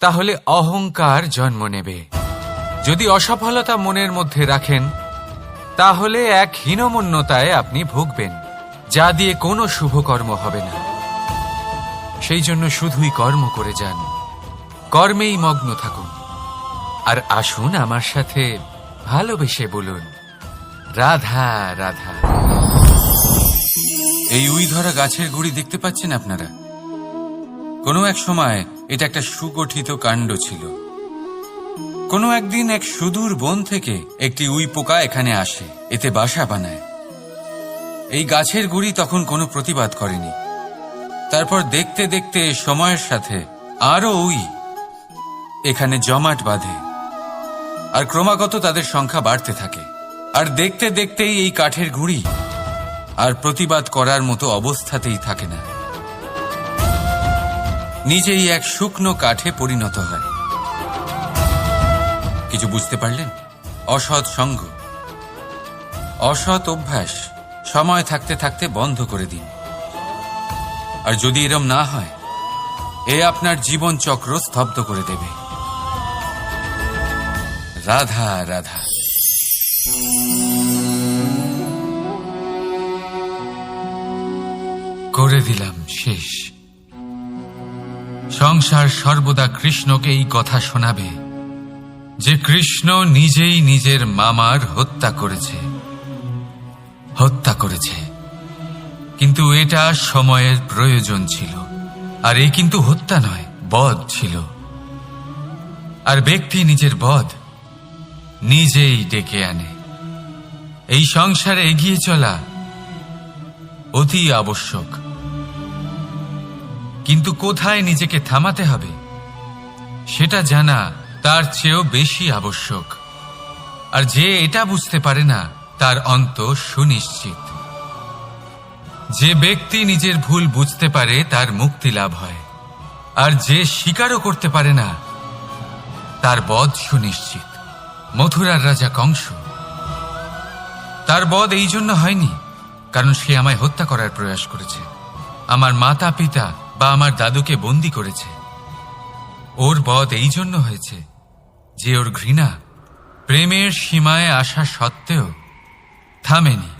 তাহলে অহংকার জন্ম নেবে। যদি অসফলতা মনের মধ্যে রাখেন, তাহলে এক হীনমন্যতায় আপনি ভুগবেন, যা দিয়ে কোনো শুভকর্ম হবে না। সেই জন্য শুধুই কর্ম করে যান। কর্মেই মগ্ন থাকুন। আর আসুন আমার সাথে ভালোবেসে বলুন, রাধা রাধা। এই উই ধরা গাছের গুড়ি দেখতে পাচ্ছেন আপনারা? কোনো এক সময় এটা একটা সুগঠিত কাণ্ড ছিল। কোনো একদিন এক সুদূর বন থেকে একটি উই পোকা এখানে আসে, এতে বাসা বানায়। এই গাছের গুড়ি তখন কোনো প্রতিবাদ করেনি। তারপর দেখতে দেখতে সময়ের সাথে আরও উই এখানে জমাট বাঁধে, আর ক্রমাগত তাদের সংখ্যা বাড়তে থাকে। আর দেখতে দেখতেই এই কাঠের গুড়ি আর প্রতিবাদ করার মতো অবস্থাতেই থাকে না। নিজেই এক শুকনো কাঠে পরিণত হয়। কিছু বুঝতে পারলেন? অসৎ সঙ্গ। অসৎ অভ্যাস সময় থাকতে থাকতে বন্ধ করে দিন। আর যদি এরম না হয়, এ আপনার জীবন চক্র স্তব্ধ করে দেবে। রাধা রাধা। করে দিলাম শেষ। সংসার সর্বদা কৃষ্ণকে এই কথা শোনাবে যে কৃষ্ণ নিজেই নিজের মামার হত্যা করেছে। হত্যা করেছে। কিন্তু এটা সময়ের প্রয়োজন ছিল। আর এই কিন্তু হত্যা নয়, বধ ছিল। আর ব্যক্তি নিজের বধ নিজেই ডেকে আনে। এই সংসারে এগিয়ে চলা অতি আবশ্যক। কিন্তু কোথায় নিজেকে থামাতে হবে? সেটা জানা তার চেয়েও বেশি আবশ্যক। আর যে এটা বুঝতে পারে না, তার অন্ত সুনিশ্চিত। যে ব্যক্তি নিজের ভুল বুঝতে পারে, তার মুক্তি লাভ হয়। আর যে স্বীকারও করতে পারে না, তার বধ সুনিশ্চিত। মথুরার রাজা কংস। তার বধ এই জন্য হয়নি, কারণ সে আমায় হত্যা করার প্রয়াস করেছে। আমার মাতা পিতা বা আমার দাদুকে বন্দি করেছে। ওর বধ এই জন্য হয়েছে যে ওর ঘৃণা প্রেমের সীমায় আসা সত্ত্বেও থামেনি।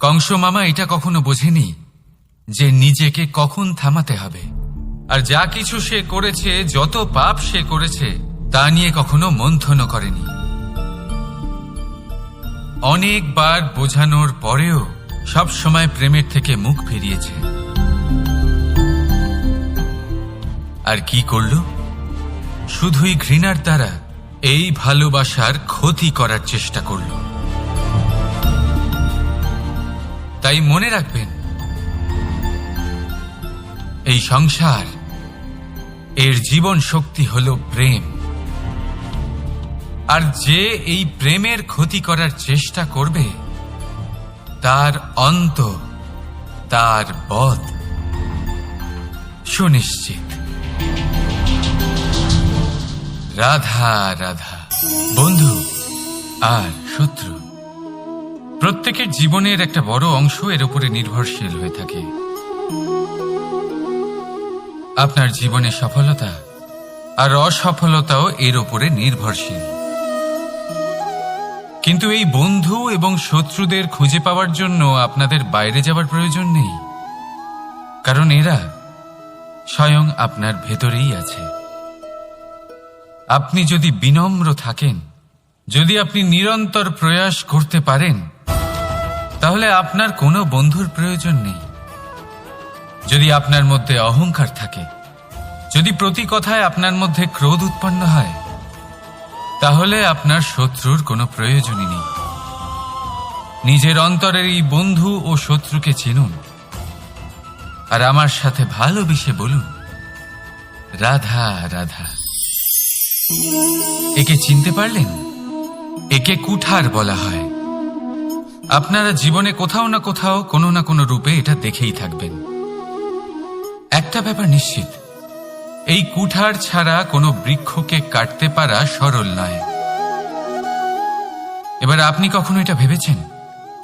কংস মামা এটা কখনো বোঝেনি যে নিজেকে কখন থামাতে হবে। আর যা কিছু সে করেছে, যত পাপ সে করেছে, তা নিয়ে কখনো মন্থনও করেনি। অনেকবার বোঝানোর পরেও সব সময় প্রেমের থেকে মুখ ফিরিয়েছে। আর কি করল? শুধুই ঘৃণার দ্বারা এই ভালোবাসার ক্ষতি করার চেষ্টা করল। তাই মনে রাখবেন, এই সংসার, এর জীবন শক্তি হল প্রেম। আর যে এই প্রেমের ক্ষতি করার চেষ্টা করবে, তার অন্ত, তার বধ, সুনিশ্চিত। রাধা রাধা। বন্ধু আর শত্রু। প্রত্যেকের জীবনের একটা বড় অংশ এর উপরে নির্ভরশীল হয়ে থাকে। আপনার জীবনে সফলতা আর অসফলতাও এর উপরে নির্ভরশীল। কিন্তু এই বন্ধু এবং শত্রুদের খুঁজে পাওয়ার জন্য আপনাদের বাইরে যাওয়ার প্রয়োজন নেই। কারণ এরা স্বয়ং আপনার ভেতরেই আছে। আপনি যদি বিনম্র থাকেন, যদি আপনি নিরন্তর প্রয়াস করতে পারেন, তাহলে আপনার কোনো বন্ধুর প্রয়োজন নেই। যদি আপনার মধ্যে অহংকার থাকে, যদি প্রতি কথায় আপনার মধ্যে ক্রোধ উৎপন্ন হয়, তাহলে আপনার শত্রুর কোনো প্রয়োজনই নেই। নিজের অন্তরের এই বন্ধু ও শত্রুকে চিনুন। আর আমার সাথে ভালোবেসে বলুন, রাধা রাধা। একে চিনতে পারলেন? একে কুঠার বলা হয়। আপনারা জীবনে কোথাও না কোথাও, কোনো না কোনো রূপে এটা দেখেই থাকবেন। একটা ব্যাপার নিশ্চিত, এই কুঠার ছাড়া কোনো বৃক্ষকে কাটতে পারা সরল নয়। এবার আপনি কখনো এটা ভেবেছেন?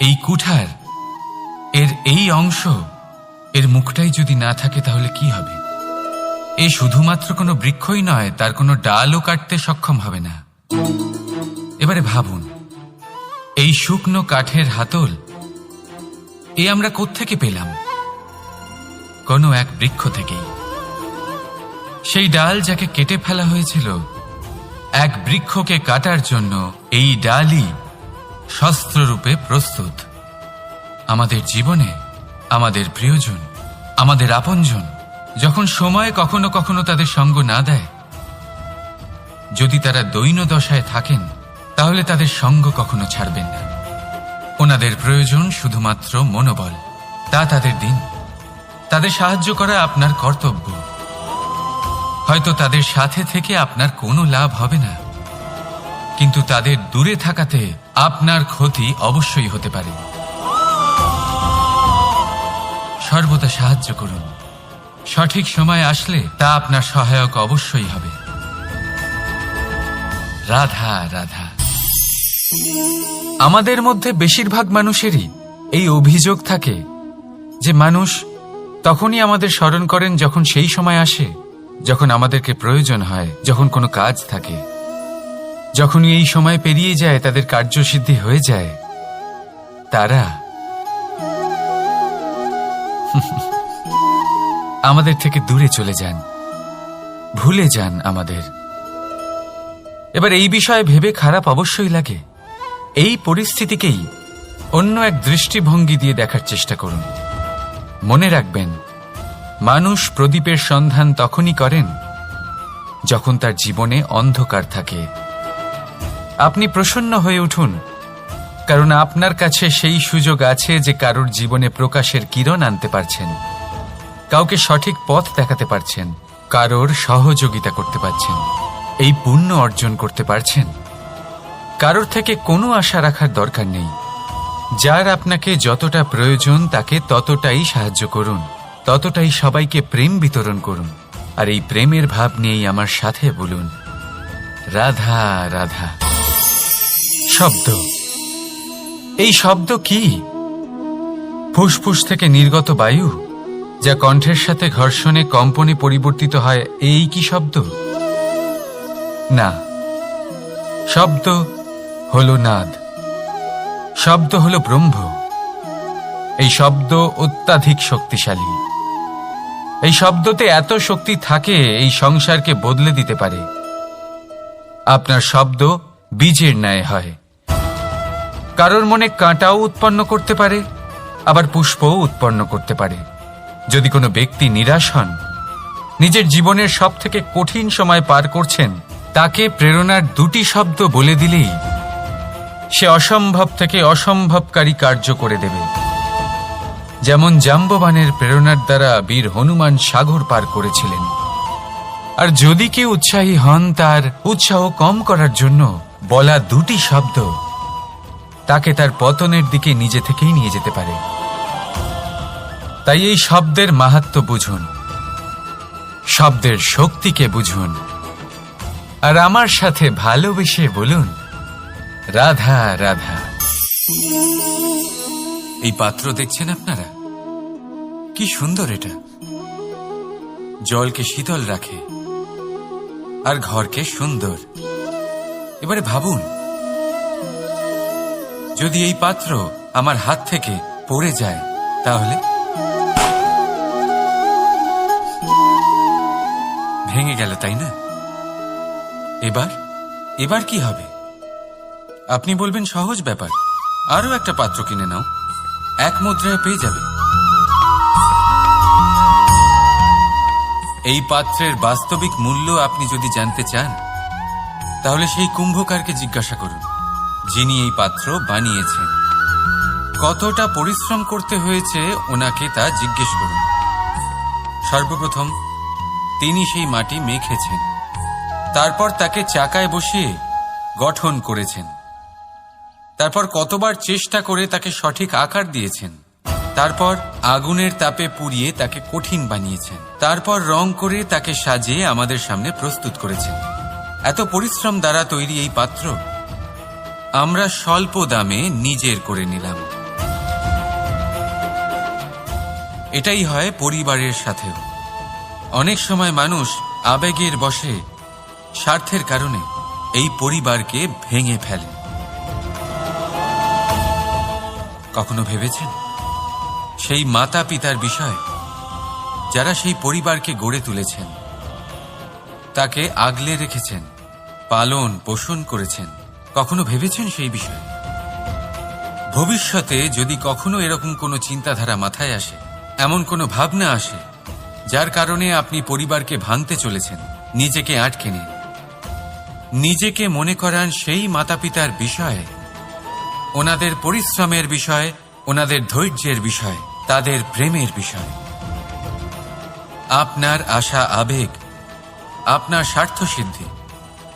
এই কুঠার, এর এই অংশ এর মুখটাই যদি না থাকে তাহলে কি হবে? এ শুধুমাত্র কোনো বৃক্ষই নয়, তার কোনো ডালও কাটতে সক্ষম হবে না। এবারে ভাবুন, এই শুকনো কাঠের হাতল, এ আমরা কোত্থেকে পেলাম? কোনো এক বৃক্ষ থেকেই। সেই ডাল যাকে কেটে ফেলা হয়েছিল, এক বৃক্ষকে কাটার জন্য এই ডালই শস্ত্ররূপে প্রস্তুত। আমাদের জীবনে, আমাদের প্রিয়জন। আমাদের আপনজন, যখন সময় কখনো কখনো তাদের সঙ্গ না দেয়, যদি তারা দৈন দশায় থাকেন, তাহলে তাদের সঙ্গ কখনো ছাড়বেন না। ওনাদের প্রয়োজন শুধুমাত্র মনোবল, তা তাদের দিন। তাদের সাহায্য করা আপনার কর্তব্য। হয়তো তাদের সাথে থেকে আপনার কোনো লাভ হবে না। কিন্তু তাদের দূরে থাকাতে আপনার ক্ষতি অবশ্যই হতে পারে। সর্বদা সাহায্য করুন। সঠিক সময় আসলে তা আপনার সহায়ক অবশ্যই হবে। রাধা রাধা। আমাদের মধ্যে বেশিরভাগ মানুষেরই এই অভিযোগ থাকে যে মানুষ তখনই আমাদের স্মরণ করেন যখন সেই সময় আসে, যখন আমাদেরকে প্রয়োজন হয়, যখন কোনো কাজ থাকে। যখনই এই সময় পেরিয়ে যায়, তাদের কার্যসিদ্ধি হয়ে যায়, তারা আমাদের থেকে দূরে চলে যান। ভুলে যান আমাদের। এবার এই বিষয়ে ভেবে খারাপ অবশ্যই লাগে। এই পরিস্থিতিকেই অন্য এক দৃষ্টিভঙ্গি দিয়ে দেখার চেষ্টা করুন। মনে রাখবেন, মানুষ প্রদীপের সন্ধান তখনই করেন যখন তার জীবনে অন্ধকার থাকে। আপনি প্রসন্ন হয়ে উঠুন। কারণ আপনার কাছে সেই সুযোগ আছে যে কারোর জীবনে প্রকাশের কিরণ আনতে পারছেন। কাউকে সঠিক পথ দেখাতে পারছেন, কারোর সহযোগিতা করতে পারছেন, এই পুণ্য অর্জন করতে পারছেন। কারোর থেকে কোনো আশা রাখার দরকার নেই। যার আপনাকে যতটা প্রয়োজন তাকে ততটাই সাহায্য করুন, ততটাই সবাইকে প্রেম বিতরণ করুন, আর এই প্রেমের ভাব নিয়েই আমার সাথে বলুন, রাধা রাধা। শব্দ। এই শব্দ কি? ফুসফুস থেকে নির্গত বায়ু, যা কণ্ঠের সাথে ঘর্ষণে কম্পনে পরিবর্তিত হয়, এই কি শব্দ? না। শব্দ হল নাদ। শব্দ হল ব্রহ্ম। এই শব্দ অত্যাধিক শক্তিশালী। এই শব্দতে এত শক্তি থাকে, এই সংসারকে বদলে দিতে পারে। আপনার শব্দ বীজের ন্যায় হয়। কারোর মনে কাঁটাও উৎপন্ন করতে পারে, আবার পুষ্পও উৎপন্ন করতে পারে। যদি কোনো ব্যক্তি নিরাশ হন, নিজের জীবনের সব থেকে কঠিন সময় পার করছেন, তাকে প্রেরণার দুটি শব্দ বলে দিলেই সে অসম্ভব থেকে অসম্ভবকারী কার্য করে দেবে। যেমন জাম্ববানের প্রেরণার দ্বারা বীর হনুমান সাগর পার করেছিলেন। আর যদি কেউ উৎসাহী হন, তার উৎসাহ কম করার জন্য বলা দুটি শব্দ তাকে তার পতনের দিকে নিজে থেকেই নিয়ে যেতে পারে। তাই এই শব্দের মাহাত্ম বুঝুন। শব্দের শক্তিকে বুঝুন। আর আমার সাথে ভালোবেসে বলুন, রাধা রাধা। এই পাত্র দেখছেন আপনারা? কি সুন্দর এটা। জলকে শীতল রাখে, আর ঘরকে সুন্দর। এবারে ভাবুন যদি এই পাত্র আমার হাত থেকে পড়ে যায়, তাহলে? ভেঙে গেল, তাই না? এবার? এবার কি হবে? আপনি বলবেন সহজ ব্যাপার। আরও একটা পাত্র কিনে নাও। এক মুদ্রায় পেয়ে যাবে। এই পাত্রের বাস্তবিক মূল্য আপনি যদি জানতে চান, তাহলে সেই কুম্ভকারকে জিজ্ঞাসা করুন। যিনি এই পাত্র বানিয়েছেন। কতটা পরিশ্রম করতে হয়েছে ওনাকে তা জিজ্ঞেস করুন। সর্বপ্রথম, তিনি সেই মাটি মেখেছেন। তারপর তাকে চাকায় বসিয়ে গঠন করেছেন। তারপর কতবার চেষ্টা করে তাকে সঠিক আকার দিয়েছেন। তারপর আগুনের তাপে পুড়িয়ে তাকে কঠিন বানিয়েছেন। তারপর রং করে তাকে সাজিয়ে আমাদের সামনে প্রস্তুত করেছেন। এত পরিশ্রম দ্বারা তৈরি এই পাত্র আমরা স্বল্প দামে নিজের করে নিলাম। এটাই হয় পরিবারের সাথেও। অনেক সময় মানুষ আবেগের বশে স্বার্থের কারণে এই পরিবারকে ভেঙে ফেলে। কখনো ভেবেছেন? সেই মাতা পিতার বিষয় যারা সেই পরিবারকে গড়ে তুলেছেন, তাকে আগলে রেখেছেন পালন পোষণ করেছেন। কখনো ভেবেছেন সেই বিষয়ে? ভবিষ্যতে যদি কখনো এরকম কোনো চিন্তাধারা মাথায় আসে, এমন কোনো ভাবনা আসে, যার কারণে আপনি পরিবারকে ভাঙতে চলেছেন, নিজেকে আটকে নিন নিজেকে মনে করান সেই মাতা পিতার বিষয়ে, ওনাদের পরিশ্রমের বিষয়ে, ওনাদের ধৈর্যের বিষয়, তাদের প্রেমের বিষয়। আপনার আশা, আবেগ, আপনার স্বার্থসিদ্ধি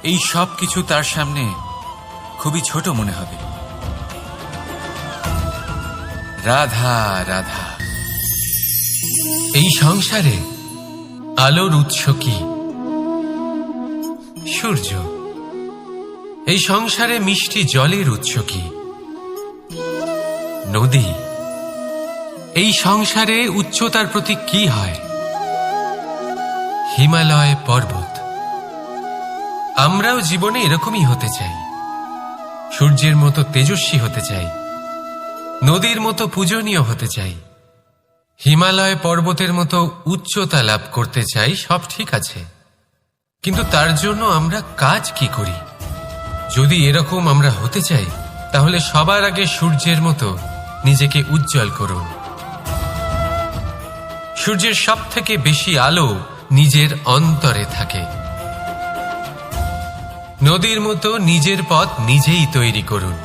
এই সব কিছু তার সামনে খুবই ছোট মনে হবে। রাধা রাধা। এই সংসারে আলোর উৎস কি? সূর্য। এই সংসারে মিষ্টি জলের উৎস কি? নদী। এই সংসারে উচ্চতার প্রতি কি হয়? হিমালয় পর্বত। আমরাও জীবনে এরকমই হতে চাই। সূর্যের মতো তেজস্বী হতে চাই। নদীর মতো পূজনীয় হতে চাই। হিমালয় পর্বতের মতো উচ্চতা লাভ করতে চাই, সব ঠিক আছে। কিন্তু তার জন্য আমরা কাজ কি করি? যদি এরকম আমরা হতে চাই, তাহলে সবার আগে সূর্যের মতো নিজেকে উজ্জ্বল করুন। সূর্যের সব থেকে বেশি আলো নিজের অন্তরে থাকে। নদীর মতো নিজের পথ নিজেই তৈরি করুন।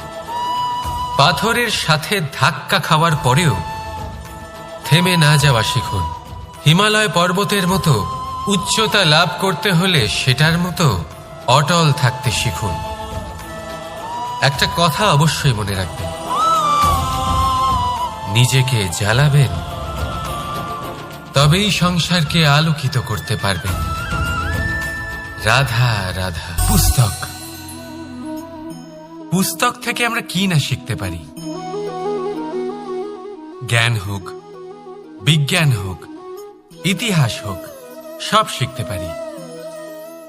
পাথরের সাথে ধাক্কা খাওয়ার পরেও থেমে না যাওয়া শিখুন। হিমালয় পর্বতের মতো উচ্চতা লাভ করতে হলে সেটার মতো অটল থাকতে শিখুন। একটা কথা অবশ্যই মনে রাখবেন। নিজেকে জ্বালাবেন, তবেই সংসারকে আলোকিত করতে পারবেন। রাধা রাধা। পুস্তক। পুস্তক থেকে আমরা কি না শিখতে পারি? জ্ঞান হোক, বিজ্ঞান হোক, ইতিহাস হোক, সব শিখতে পারি।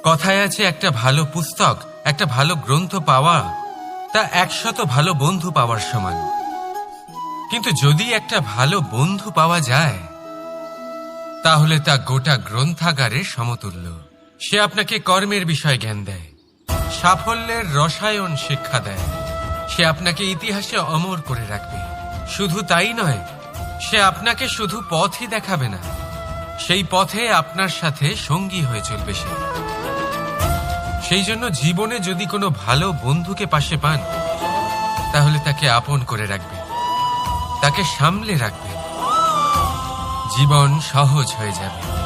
কথায় আছে, একটা ভালো পুস্তক, একটা ভালো গ্রন্থ পাওয়া, তা একশত ভালো বন্ধু পাওয়ার সমান। কিন্তু যদি একটা ভালো বন্ধু পাওয়া যায়, তাহলে তা গোটা গ্রন্থাগারের সমতুল্য। সে আপনাকে কর্মের বিষয় জ্ঞান দেয়, সাফল্যের রসায়ন শিক্ষা দেয়। সে আপনাকে ইতিহাসে অমর করে রাখবে। শুধু তাই নয়, সে আপনাকে শুধু পথই দেখাবে না, সেই পথে আপনার সাথে সঙ্গী হয়ে চলবে সে। সেই জন্য জীবনে যদি কোনো ভালো বন্ধুকে পাশে পান, তাহলে তাকে আপন করে রাখবেন, তাকে সামলে রাখবেন। জীবন সহজ হয়ে যাবে।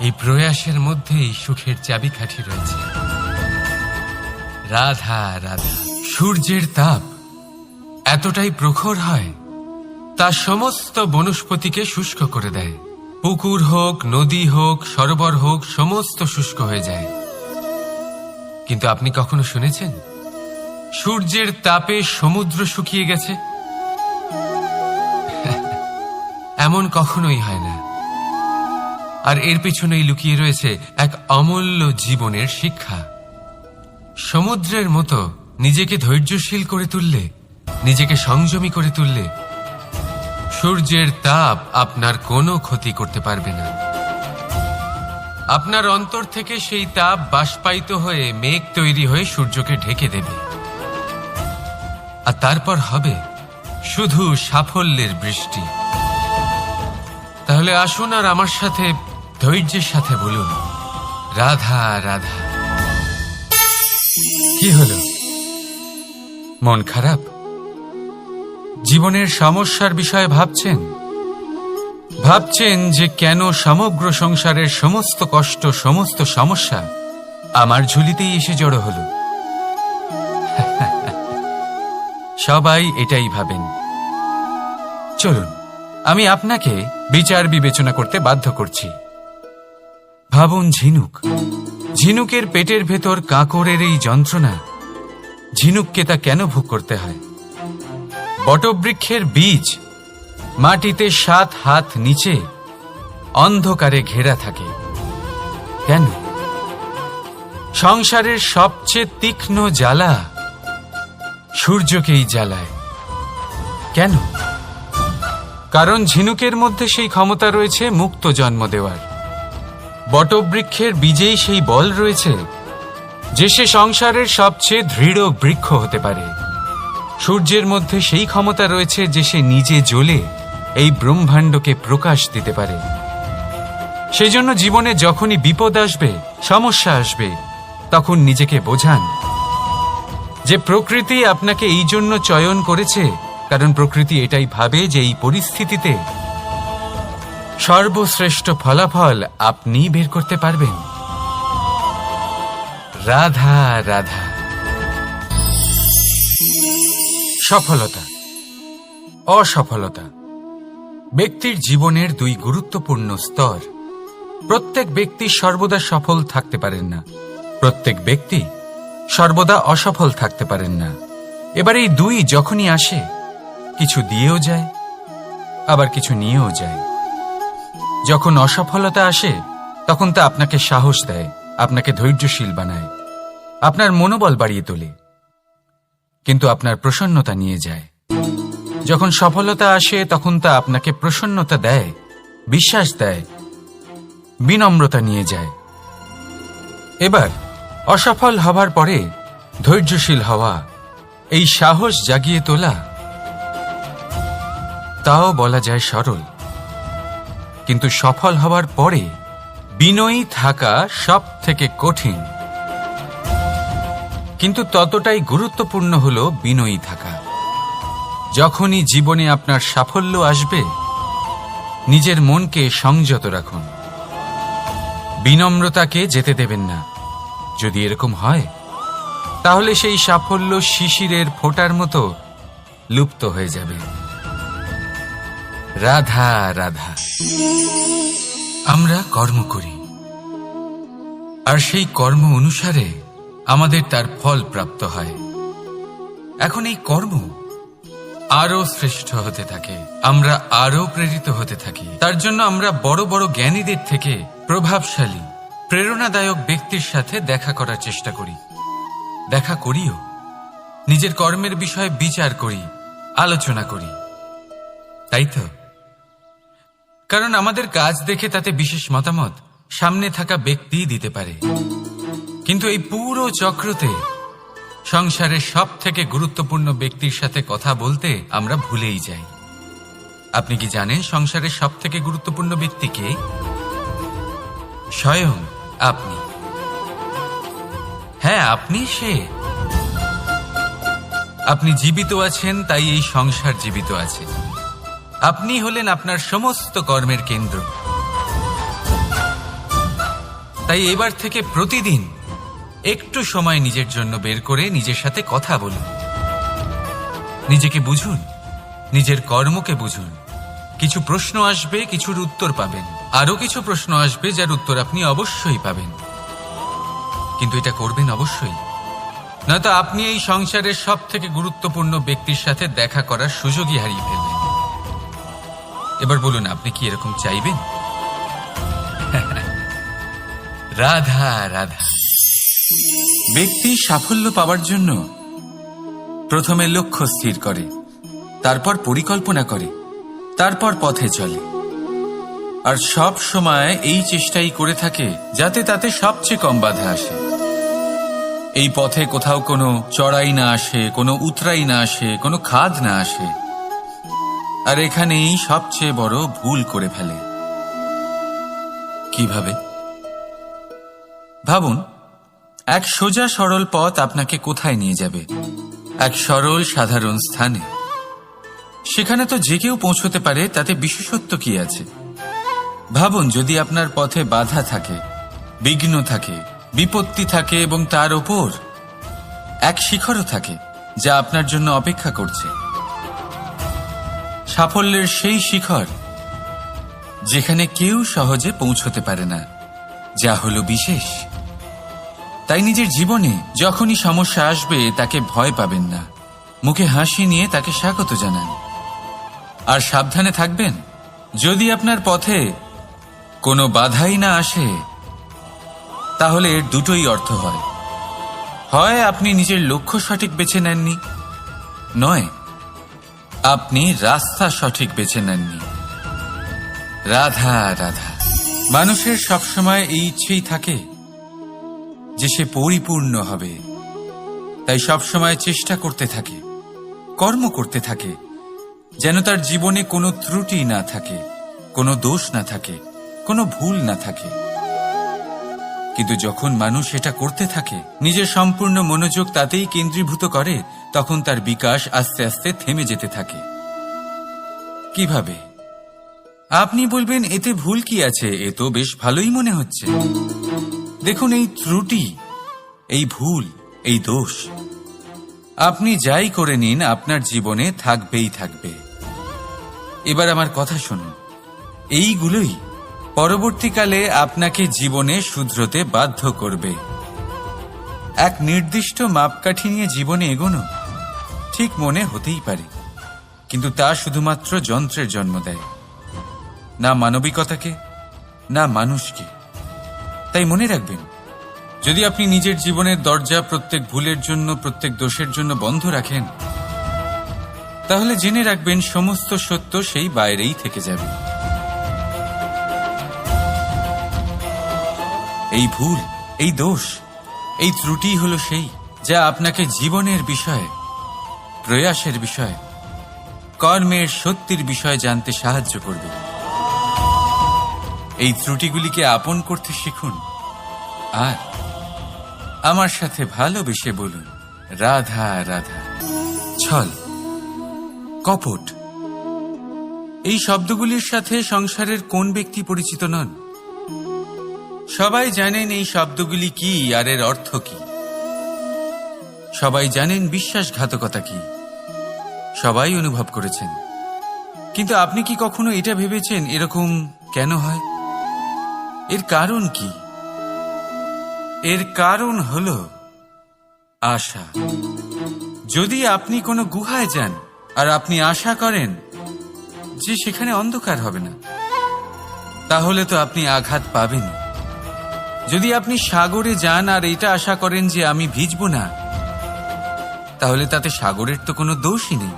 এই প্রয়াসের মধ্যেই সুখের চাবিকাঠি রয়েছে। রাধা রাধা, সূর্যের তাপ এতটাই প্রখর হয়, তা সমস্ত বনস্পতিকে শুষ্ক করে দেয়। পুকুর হোক, নদী হোক, সরোবর হোক, সমস্ত শুষ্ক হয়ে যায়। কিন্তু আপনি কখনো শুনেছেন? সূর্যের তাপে সমুদ্র শুকিয়ে গেছে? এমন কখনোই হয় না। আর এর পিছনেই লুকিয়ে রয়েছে এক অমূল্য জীবনের শিক্ষা। সমুদ্রের মতো নিজেকে ধৈর্যশীল করে তুললে, নিজেকে সংযমী করে তুললে, সূর্যের তাপ আপনার কোনো ক্ষতি করতে পারবে না। আপনার অন্তর থেকে সেই তাপ বাষ্পায়িত হয়ে মেঘ তৈরি হয়ে সূর্যকে ঢেকে দেবে। আর তারপর হবে শুধু সাফল্যের বৃষ্টি। তাহলে আসুন আর আমার সাথে ধৈর্যের সাথে বলুন, রাধা রাধা। কি হলো? মন খারাপ? জীবনের সমস্যার বিষয়ে ভাবছেন? ভাবছেন যে কেন সমগ্র সংসারের সমস্ত কষ্ট, সমস্ত সমস্যা আমার ঝুলিতেই এসে জড়ো হলো? সবাই এটাই ভাবেন। চলুন, আমি আপনাকে বিচার বিবেচনা করতে বাধ্য করছি। ভাবুন ঝিনুক। ঝিনুকের পেটের ভেতর কাঁকড়ের এই যন্ত্রণা, ঝিনুককে তা কেন ভোগ করতে হয়? বটবৃক্ষের বীজ, মাটিতে সাত হাত নিচে অন্ধকারে ঘেরা থাকে। কেন? সংসারের সবচেয়ে তীক্ষ্ণ জ্বালা সূর্যকেই জ্বালায়। কেন? কারণ ঝিনুকের মধ্যে সেই ক্ষমতা রয়েছে মুক্ত জন্ম দেওয়ার। বটবৃক্ষের বীজেই সেই বল রয়েছে, যে সে সংসারের সবচেয়ে দৃঢ় বৃক্ষ হতে পারে। সূর্যের মধ্যে সেই ক্ষমতা রয়েছে যে সে নিজে জ্বলে এই ব্রহ্মাণ্ডকে প্রকাশ দিতে পারে। সেই জন্য জীবনে যখনই বিপদ আসবে, সমস্যা আসবে, তখন নিজেকে বোঝান যে প্রকৃতি আপনাকে এই জন্য চয়ন করেছে, কারণ প্রকৃতি এটাই ভাবে যে এই পরিস্থিতিতে সর্বশ্রেষ্ঠ ফলাফল আপনি বের করতে পারবেন। রাধা রাধা। সফলতা। অসফলতা। ব্যক্তির জীবনের দুই গুরুত্বপূর্ণ স্তর। প্রত্যেক ব্যক্তি সর্বদা সফল থাকতে পারেন না। প্রত্যেক ব্যক্তি সর্বদা অসফল থাকতে পারেন না। এবার এই দুই যখনই আসে, কিছু দিয়েও যায়, আবার কিছু নিয়েও যায়। যখন অসফলতা আসে, তখন তা আপনাকে সাহস দেয়, আপনাকে ধৈর্যশীল বানায়, আপনার মনোবল বাড়িয়ে তোলে। কিন্তু আপনার প্রসন্নতা নিয়ে যায়। যখন সফলতা আসে, তখন তা আপনাকে প্রসন্নতা দেয়, বিশ্বাস দেয়, বিনম্রতা নিয়ে যায়। এবার, অসফল হবার পরে ধৈর্যশীল হওয়া, এই সাহস জাগিয়ে তোলা, তাও বলা যায় সরল। কিন্তু সফল হওয়ার পরে বিনয়ী থাকা সব থেকে কঠিন। কিন্তু ততটাই গুরুত্বপূর্ণ হল বিনয়ী থাকা। যখনই জীবনে আপনার সাফল্য আসবে, নিজের মনকে সংযত রাখুন। বিনম্রতাকে যেতে দেবেন না। যদি এরকম হয়, তাহলে সেই সাফল্য শিশিরের ফোটার মতো লুপ্ত হয়ে যাবে। রাধা রাধা। আমরা কর্ম করি। আর সেই কর্ম অনুসারে আমাদের তার ফল প্রাপ্ত হয়। এখন এই কর্ম আরও শ্রেষ্ঠ হতে থাকে। আমরা আরও প্রেরিত হতে থাকি। তার জন্য আমরা বড় বড় জ্ঞানীদের থেকে প্রভাবশালী, প্রেরণাদায়ক ব্যক্তির সাথে দেখা করার চেষ্টা করি। দেখা করিও। নিজের কর্মের বিষয়ে বিচার করি। আলোচনা করি। তাই তো? কারণ আমাদের কাজ দেখে তাতে বিশেষ মতামত সামনে থাকা ব্যক্তি দিতে পারে। কিন্তু এই পুরো চক্রতে সংসারের সব থেকে গুরুত্বপূর্ণ ব্যক্তির সাথে কথা বলতে আমরা ভুলেই যাই। আপনি কি জানেন সংসারের সব থেকে গুরুত্বপূর্ণ ব্যক্তি কে? স্বয়ং আপনি। হ্যাঁ আপনি সে। আপনি জীবিত আছেন, তাই এই সংসার জীবিত আছে। আপনি হলেন আপনার সমস্ত কর্মের কেন্দ্র। তাই এবার থেকে প্রতিদিন একটু সময় নিজের জন্য বের করে নিজের সাথে কথা বলুন। নিজেকে বুঝুন, নিজের কর্মকে বুঝুন। কিছু প্রশ্ন আসবে, কিছুর উত্তর পাবেন। আরও কিছু প্রশ্ন আসবে, যার উত্তর আপনি অবশ্যই পাবেন। কিন্তু এটা করবেন অবশ্যই। নয়তো আপনি এই সংসারের সব থেকে গুরুত্বপূর্ণ ব্যক্তির সাথে দেখা করার সুযোগই হারিয়ে ফেলবেন। এবার বলুন, আপনি কি এরকম চাইবেন? রাধা রাধা। ব্যক্তি সাফল্য পাওয়ার জন্য প্রথমে লক্ষ্য স্থির করে, তারপর পরিকল্পনা করে, তারপর পথে চলে। আর সব সময় এই চেষ্টাই করে থাকে যাতে তাতে সবচেয়ে কম বাধা আসে। এই পথে কোথাও কোনো চড়াই না আসে, কোনো উতরাই না আসে, কোনো খাদ না আসে। আর এখানেই সবচেয়ে বড় ভুল করে ফেলে। কীভাবে? ভাবুন, এক সোজা সরল পথ আপনাকে কোথায় নিয়ে যাবে? এক সরল সাধারণ স্থানে। সেখানে তো যে কেউ পৌঁছতে পারে, তাতে বিশেষত্ব কি আছে? ভাবুন, যদি আপনার পথে বাধা থাকে, বিঘ্ন থাকে, বিপত্তি থাকে এবং তার ওপর এক শিখরও থাকে, যা আপনার জন্য অপেক্ষা করছে। সাফল্যের সেই শিখর যেখানে কেউ সহজে পৌঁছতে পারে না, যা হলো বিশেষ। তাই নিজের জীবনে যখনই সমস্যা আসবে তাকে ভয় পাবেন না। মুখে হাসি নিয়ে তাকে স্বাগত জানান। আর সাবধানে থাকবেন, যদি আপনার পথে কোনো বাধাই না আসে, তাহলে এর দুটোই অর্থ হয়। হয় আপনি নিজের লক্ষ্য সঠিক বেছে নেননি, নয় আপনি রাস্তা সঠিক বেছে নেননি। রাধা রাধা। মানুষের সবসময় এই ইচ্ছেই থাকে যে সে পরিপূর্ণ হবে। তাই সবসময় চেষ্টা করতে থাকে, কর্ম করতে থাকে, যেন তার জীবনে কোনো ত্রুটি না থাকে, কোনো দোষ না থাকে, কোনো ভুল না থাকে। কিন্তু যখন মানুষ এটা করতে থাকে, নিজের সম্পূর্ণ মনোযোগ তাতেই কেন্দ্রীভূত করে তখন তার বিকাশ আস্তে আস্তে থেমে যেতে থাকে। কীভাবে? আপনি বলবেন, এতে ভুল কি আছে? এ তো বেশ ভালোই মনে হচ্ছে। দেখুন, এই ত্রুটি, এই ভুল, এই দোষ, আপনি যাই করে নিন, আপনার জীবনে থাকবেই থাকবে। এবার আমার কথা শুনুন। এইগুলোই পরবর্তীকালে আপনাকে জীবনে শুধরতে বাধ্য করবে। এক নির্দিষ্ট মাপকাঠি নিয়ে জীবনে এগোনো। ঠিক মনে হতেই পারে। কিন্তু তা শুধুমাত্র যন্ত্রের জন্ম দেয়। না মানবিকতাকে, না মানুষকে। তাই মনে রাখবেন, যদি আপনি নিজের জীবনের দরজা প্রত্যেক ভুলের জন্য, প্রত্যেক দোষের জন্য বন্ধ রাখেন, তাহলে জেনে রাখবেন সমস্ত সত্য সেই বাইরেই থেকে যাবে। এই ভুল, এই দোষ, এই ত্রুটি হলো সেই, যা আপনাকে জীবনের বিষয়ে প্রয়াসের বিষয়ে, কর্মের সত্যির বিষয়ে জানতে সাহায্য করবে। এই ত্রুটিগুলিকে আপন করতে শিখুন। আর আমার সাথে ভালোবেসে বলুন, রাধা রাধা, ছল, কপট। এই শব্দগুলির সাথে সংসারের কোন ব্যক্তি পরিচিত নন? সবাই জানেন এই শব্দগুলি কি আর এর অর্থ কি। সবাই জানেন বিশ্বাসঘাতকতা কি। সবাই অনুভব করেছেন। কিন্তু আপনি কি কখনো এটা ভেবেছেন এরকম কেন হয়? এর কারণ কি? এর কারণ হল আশা। যদি আপনি কোনো গুহায় যান আর আপনি আশা করেন যে সেখানে অন্ধকার হবে না, তাহলে তো আপনি আঘাত পাবেন যদি আপনি সাগরে যান আর এটা আশা করেন যে আমি ভিজব না তাহলে তাতে সাগরের তো কোনো দোষই নেই।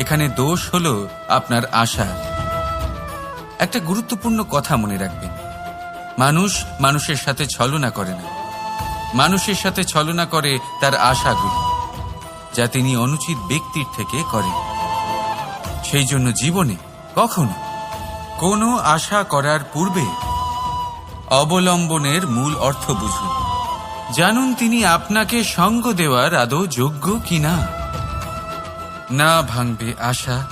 এখানে দোষ হলো আপনার আশা। একটা গুরুত্বপূর্ণ কথা মনে রাখবেন। মানুষ মানুষের সাথে ছলনা করে না। মানুষের সাথে ছলনা করে তার আশাগুলি, যা তিনি অনুচিত ব্যক্তির থেকে করেন। সেই জন্য জীবনে কখনো কোনো আশা করার পূর্বে অবলম্বনের মূল অর্থ বুঝুন। জানুন তিনি আপনাকে সঙ্গ দেওয়ার আদৌ যোগ্য কিনা। না ভাঙবে আশা,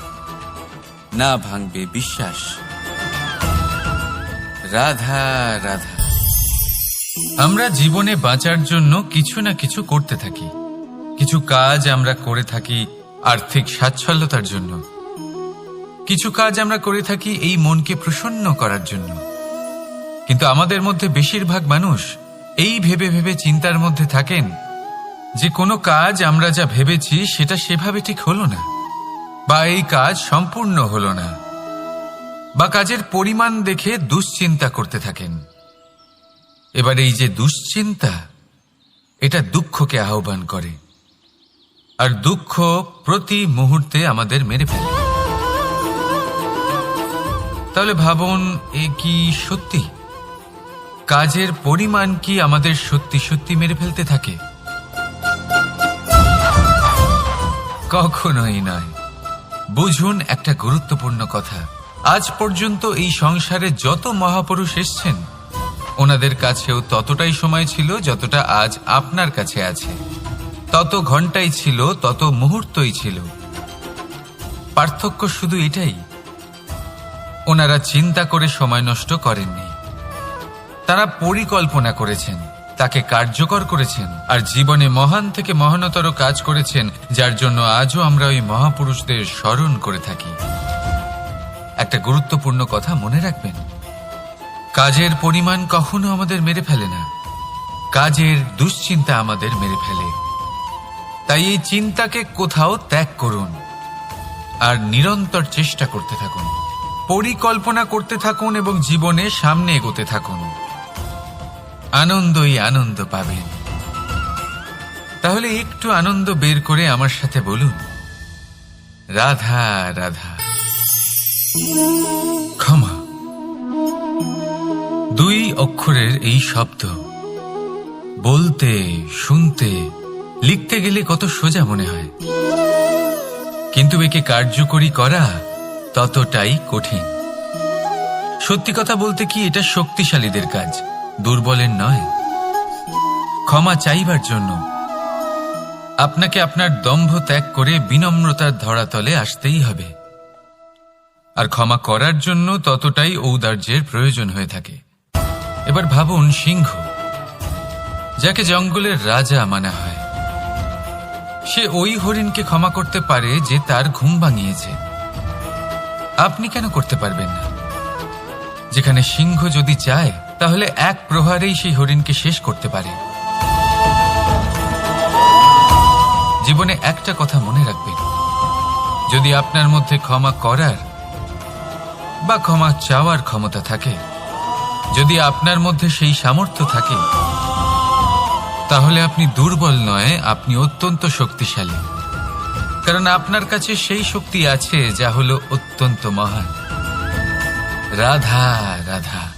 না ভাঙবে বিশ্বাস। রাধা রাধা। আমরা জীবনে বাঁচার জন্য কিছু না কিছু করতে থাকি। কিছু কাজ আমরা করে থাকি আর্থিক সাচ্ছল্যতার জন্য। কিছু কাজ আমরা করে থাকি এই মনকে প্রসন্ন করার জন্য। কিন্তু আমাদের মধ্যে বেশিরভাগ মানুষ এই ভেবে ভেবে চিন্তার মধ্যে থাকেন যে কোনো কাজ আমরা যা ভেবেছি সেটা সেভাবে ঠিক হলো না, বা এই কাজ সম্পূর্ণ হলো না, বা কাজের পরিমাণ দেখে দুশ্চিন্তা করতে থাকেন। এবার এই যে দুশ্চিন্তা, এটা দুঃখকে আহ্বান করে, আর দুঃখ প্রতি মুহূর্তে আমাদের মেরে ফেলে। তাহলে ভাবুন, এ কি সত্যি? কাজের পরিমাণ কি আমাদের সত্যি সত্যি মেরে ফেলতে থাকে? কখনোই নয়। বুঝুন একটা গুরুত্বপূর্ণ কথা। আজ পর্যন্ত এই সংসারে যত মহাপুরুষ এসছেন, ওনাদের কাছেও ততটাই সময় ছিল যতটা আজ আপনার কাছে আছে। তত ঘন্টাই ছিল, তত মুহূর্তই ছিল। পার্থক্য শুধু এটাই। ওনারা চিন্তা করে সময় নষ্ট করেননি। তারা পরিকল্পনা করেছেন, তাকে কার্যকর করেছেন, আর জীবনে মহান থেকে মহানতর কাজ করেছেন, যার জন্য আজও আমরা ওই মহাপুরুষদের স্মরণ করে থাকি। একটা গুরুত্বপূর্ণ কথা মনে রাখবেন। কাজের পরিমাণ কখনো আমাদের মেরে ফেলে না। কাজের দুশ্চিন্তা আমাদের মেরে ফেলে। তাই এই চিন্তাকে কোথাও ত্যাগ করুন, আর নিরন্তর চেষ্টা করতে থাকুন। পরিকল্পনা করতে থাকুন এবং জীবনে সামনে এগোতে থাকুন। আনন্দই আনন্দ পাবেন। তাহলে একটু আনন্দ বের করে আমার সাথে বলুন। রাধা রাধা। ক্ষমা। দুই অক্ষরের এই শব্দ। বলতে, শুনতে, লিখতে গেলে কত সোজা মনে হয়। কিন্তু একে কার্যকরী করা ততটাই কঠিন। সত্যি কথা বলতে কি এটা শক্তিশালীদের কাজ। দুর্বলের নয়। ক্ষমা চাইবার জন্য আপনাকে আপনার দম্ভ ত্যাগ করে বিনম্রতার ধরাতলে আসতেই হবে। আর ক্ষমা করার জন্য ততটাই ঔদার্যের প্রয়োজন হয়ে থাকে। এবার ভাবুন সিংহ, যাকে জঙ্গলের রাজা মানা হয়। সে ওই হরিণকে ক্ষমা করতে পারে যে তার ঘুম ভাঙিয়েছে। আপনি কেন করতে পারবেন না? যেখানে সিংহ যদি চায় তাহলে এক প্রহারেই সেই হরিণকে শেষ করতে পারে। জীবনে একটা কথা মনে রাখবেন। যদি আপনার মধ্যে ক্ষমা করার বা ক্ষমা চাওয়ার ক্ষমতা থাকে, যদি আপনার মধ্যে সেই সামর্থ্য থাকে, তাহলে আপনি দুর্বল নয়, আপনি অত্যন্ত শক্তিশালী। কারণ আপনার কাছে সেই শক্তি আছে যা হলো অত্যন্ত মহান। রাধা রাধা।